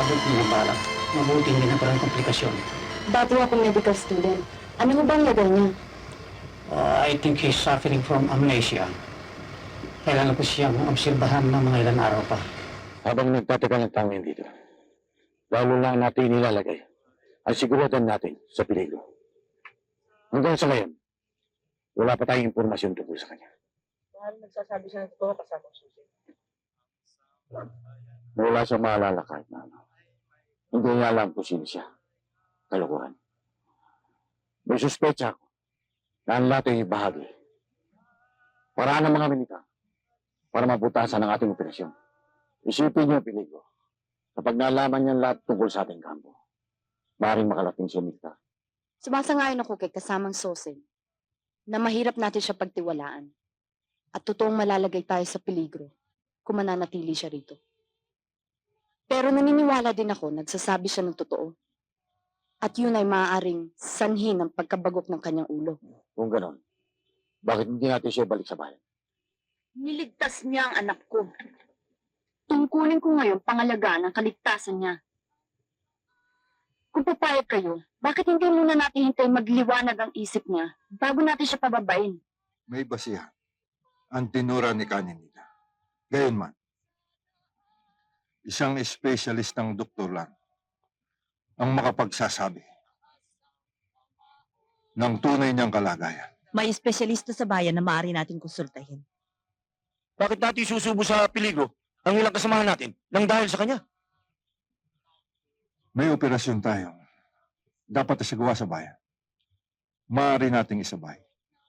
Isang pagkakabot ng balak. Mabuti hindi na parang komplikasyon. Dati ako medical student. Ano mo bang lagay niya? Uh, I think he's suffering from amnesia. Kailangan ko siyang obserbahan ng mga ilang araw pa. Habang nagtataka ng tao dito, lalo lang natin nilalagay ang siguradan natin sa peligro. Hanggang sa ngayon, wala pa tayong impormasyon tungkol sa kanya. Mahal nagsasabi siya ng totoo kasama ko susi. Wala siyang maalala kahit na ano. Hindi niya alam kung sino siya. Kalokohan. May suspecha ako na ang lahat ay bahagi. Paraan ng mga milita para mabutasan ang ating operasyon. Isipin niyo peligro. Kapag nalaman niya lahat tungkol sa ating kampo, maaaring makalating siya milita. Sumasangayon ako kay kasamang Sosen na mahirap natin siya pagtiwalaan at totoong malalagay tayo sa peligro kung mananatili siya rito. Pero naniniwala din ako nagsasabi siya ng totoo. At yun ay maaaring sanhi ng pagkabagok ng kanyang ulo. Kung ganon, bakit hindi natin siya balik sa bayan? Niligtas niya ang anak ko. Tungkulin ko ngayon pangalagaan ang kaligtasan niya. Kung papayag kayo, bakit hindi muna natin hintay magliwanag ang isip niya bago natin siya pababain? may basihan ang tinura ni Kaninina. Gayon man, isang specialist ng doktor lang ang makapagsasabi ng tunay niyang kalagayan. May espesyalista sa bayan na maaari natin konsultahin. Bakit natin susubo sa peligro ang ilang kasamahan natin nang dahil sa kanya? May operasyon tayong dapat isagawa sa bayan. Maaari nating isabay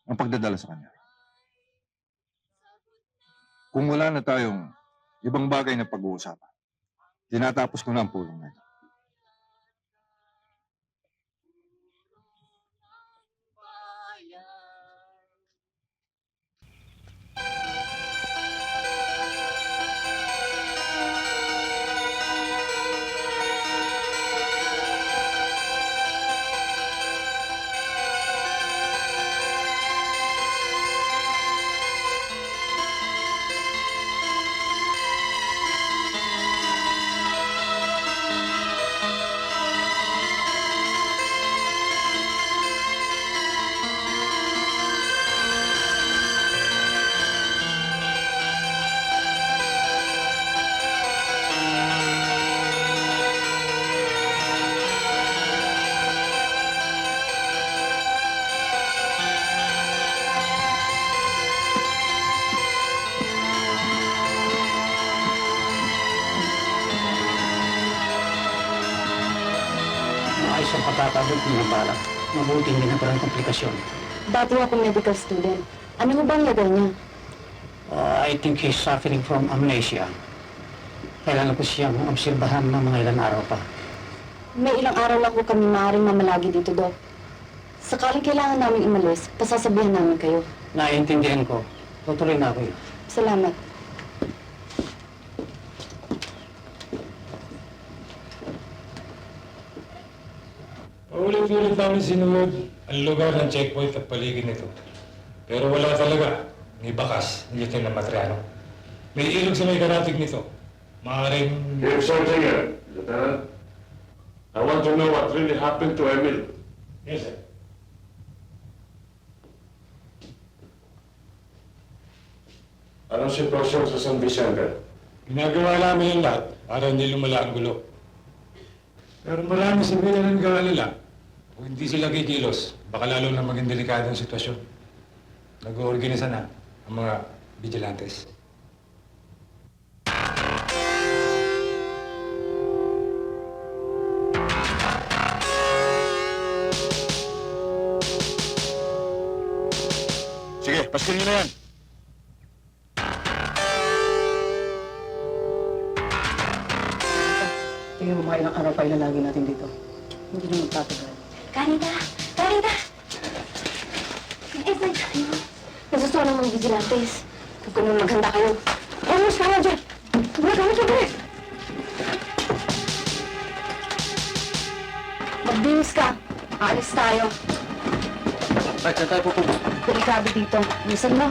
ang pagdadala sa kanya. Kung wala na tayong ibang bagay na pag-uusapan, tinatapos ko na ang pulong na ito. Maayos ang pagkakabot ng balak. Mabuti hindi na parang komplikasyon. Dati ako medical student. Ano mo bang lagay niya? Uh, I think he's suffering from amnesia. Kailangan ko siyang obserbahan ng mga ilang araw pa. May ilang araw lang ko kami maaaring mamalagi dito, Dok. Sakaling kailangan namin umalis, pasasabihan namin kayo. Naiintindihan ko. Tutuloy na ako eh. Salamat. Paulit-ulit namin sinunod ang lugar ng checkpoint at paligid nito. Pero wala talaga ni Bakas, ni Lieutenant Matriano. May ilog sa may karatig nito. Maaaring... Here's something here, Lieutenant. I want to know what really happened to Emil. Yes, sir. Anong sitwasyon sa San Vicente? Ginagawa namin yung lahat para hindi lumala ang gulo. Pero marami sa mga nag-aalala. Kung hindi sila kikilos, baka lalo na maging delikado ang sitwasyon. Nag-oorganisa na ang mga vigilantes. Sige, paskin niyo na yan. Tingnan mo mga ilang araw pa ilalagi natin dito. Hindi na magtatagal. Kanita! Kanita! Eh, may tayo. Nasusuwa ng mga vigilantes. Huwag ko naman maghanda kayo. Almost kaya dyan! Wala kami sa bilis! Magbihis ka. Aalis tayo. Ay, saan tayo pupunta? Delikado dito. Minsan mo.